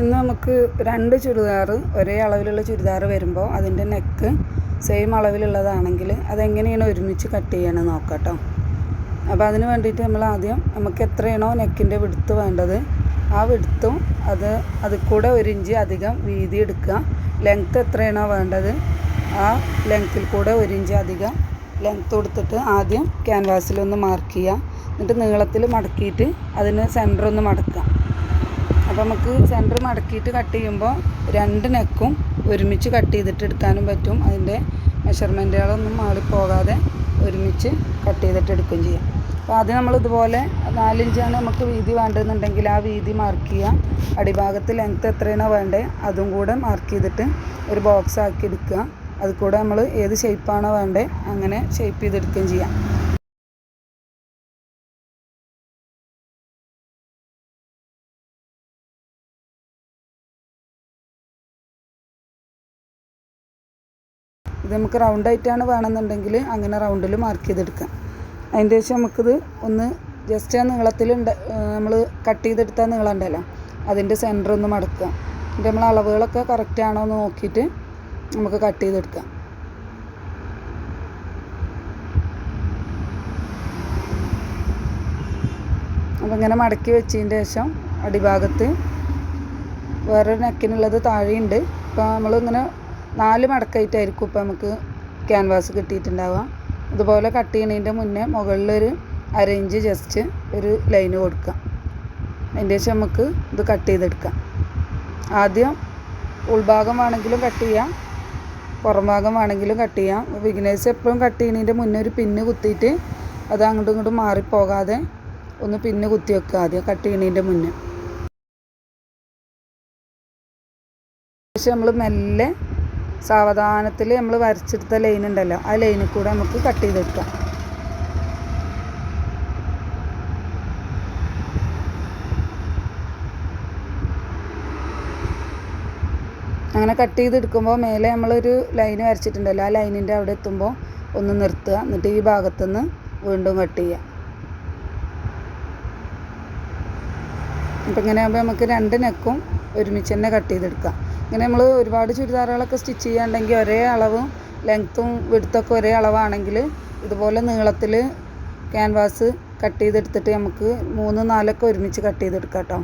ഇന്ന് നമുക്ക് രണ്ട് ചുരിദാർ ഒരേ അളവിലുള്ള ചുരിദാർ വരുമ്പോൾ അതിന്റെ നെക്ക് സെയിം അളവിലുള്ളതാണെങ്കിൽ അതെങ്ങനെയാണ് ഒരുമിച്ച് കട്ട് ചെയ്യണമെന്ന് നോക്കാം അപ്പോൾ അതിന് വേണ്ടിയിട്ട് നമ്മൾ ആദ്യം നമുക്ക് എത്രയാണോ നെക്കിന്റെ വിടുത്ത് വേണ്ടത് ആ വിടുത്തും അത് അതിൽ കൂടെ ഒരു ഇഞ്ച് അധികം വീതി എടുക്കുക. ലെങ്ത്ത് എത്രയാണോ വേണ്ടത് ആ ലെങ്ത്തിൽ കൂടെ ഒരു ഇഞ്ച് അധികം ലെങ്ത്ത് കൊടുത്തിട്ട് ആദ്യം ക്യാൻവാസിലൊന്ന് മാർക്ക് ചെയ്യുക. എന്നിട്ട് നീളത്തിൽ മടക്കിയിട്ട് അതിന് സെന്റർ ഒന്ന് മടക്കുക. അപ്പോൾ നമുക്ക് സെന്റർ മടക്കിയിട്ട് കട്ട് ചെയ്യുമ്പോൾ രണ്ട് നെക്കും ഒരുമിച്ച് കട്ട് ചെയ്തിട്ട് എടുക്കാനും പറ്റും. അതിന്റെ മെഷർമെന്റുകളൊന്നും മാറിപ്പോകാതെ ഒരുമിച്ച് കട്ട് ചെയ്തിട്ട് എടുക്കുകയും ചെയ്യാം. അപ്പോൾ അത് നമ്മൾ ഇതുപോലെ നാലിഞ്ചാണ് നമുക്ക് വീതി വേണ്ടതെന്നുണ്ടെങ്കിൽ ആ വീതി മാർക്ക് ചെയ്യുക. അടിഭാഗത്ത് ലെങ്ത്ത് എത്രയാണോ വേണ്ടത് അതും കൂടെ മാർക്ക് ചെയ്തിട്ട് ഒരു ബോക്സ് ആക്കി എടുക്കുക. അത് കൂടെ നമ്മൾ ഏത് ഷേപ്പാണോ വേണ്ടത് അങ്ങനെ ഷേപ്പ് ചെയ്തെടുക്കുകയും ചെയ്യാം. ഇത് നമുക്ക് റൗണ്ടായിട്ടാണ് വേണമെന്നുണ്ടെങ്കിൽ അങ്ങനെ റൗണ്ടിൽ മാർക്ക് ചെയ്തെടുക്കാം. അതിന്റെ ശേഷം നമുക്കിത് ഒന്ന് ജസ്റ്റ് ആ നീളത്തിലുണ്ട് നമ്മൾ കട്ട് ചെയ്തെടുത്ത നീളം ഉണ്ടല്ലോ അതിന്റെ സെന്റർ ഒന്ന് മടക്കുക. എന്നിട്ട് നമ്മൾ അളവുകളൊക്കെ കറക്റ്റ് ആണോ എന്ന് നോക്കിയിട്ട് നമുക്ക് കട്ട് ചെയ്തെടുക്കാം. അപ്പോൾ ഇങ്ങനെ മടക്കി വെച്ചതിന്റെ ശേഷം അടിഭാഗത്ത് വേറൊരു നെക്കിനുള്ളത് താഴെയുണ്ട്. നമ്മൾ നമ്മളിങ്ങനെ നാല് മടക്കായിട്ടായിരിക്കും ഇപ്പോൾ നമുക്ക് ക്യാൻവാസ് കിട്ടിയിട്ടുണ്ടാവുക. ഇതുപോലെ കട്ട് ചെയ്യണതിന്റെ മുന്നേ മുകളിലൊരു അര ഇഞ്ച് ജസ്റ്റ് ഒരു ലൈന് കൊടുക്കാം അതിന്റെ ശേഷം നമുക്ക് ഇത് കട്ട് ചെയ്തെടുക്കാം. ആദ്യം ഉൾഭാഗം വേണമെങ്കിലും കട്ട് ചെയ്യാം. പുറം ഭാഗം വേണമെങ്കിലും കട്ട് ചെയ്യാം. ബിഗിനേഴ്സ് എപ്പോഴും കട്ട് ചെയ്യണതിന്റെ മുന്നേ ഒരു പിന്ന് കുത്തിയിട്ട് അത് അങ്ങോട്ടും ഇങ്ങോട്ടും മാറിപ്പോകാതെ ഒന്ന് പിന്ന് കുത്തി വെക്കുക ആദ്യം കട്ട് ചെയ്യണതിന്റെ മുന്നേ. പക്ഷെ നമ്മൾ മെല്ലെ സാവധാനത്തിൽ നമ്മൾ വരച്ചെടുത്ത ലൈൻ ഉണ്ടല്ലോ ആ ലൈനിൽ കൂടെ നമുക്ക് കട്ട് ചെയ്തെടുക്കാം അങ്ങനെ കട്ട് ചെയ്തെടുക്കുമ്പോൾ മേലെ നമ്മളൊരു ലൈൻ വരച്ചിട്ടുണ്ടല്ലോ ആ ലൈനിന്റെ അവിടെ എത്തുമ്പോൾ ഒന്ന് നിർത്തുക എന്നിട്ട് ഈ ഭാഗത്തുനിന്ന് വീണ്ടും കട്ട് ചെയ്യുക. അപ്പം ഇങ്ങനെ ആകുമ്പോൾ നമുക്ക് രണ്ട് നെക്കും ഒരുമിച്ച് തന്നെ കട്ട് ചെയ്തെടുക്കാം. ഇങ്ങനെ നമ്മൾ ഒരുപാട് ചുരിദാറുകളൊക്കെ സ്റ്റിച്ച് ചെയ്യാണ്ടെങ്കിൽ ഒരേ അളവും ലെങ്ത്തും വിടുത്തൊക്കെ ഒരേ അളവാണെങ്കിൽ ഇതുപോലെ നീളത്തിൽ ക്യാൻവാസ് കട്ട് ചെയ്തെടുത്തിട്ട് നമുക്ക് മൂന്ന് നാലൊക്കെ ഒരുമിച്ച് കട്ട് ചെയ്തെടുക്കാം കേട്ടോ.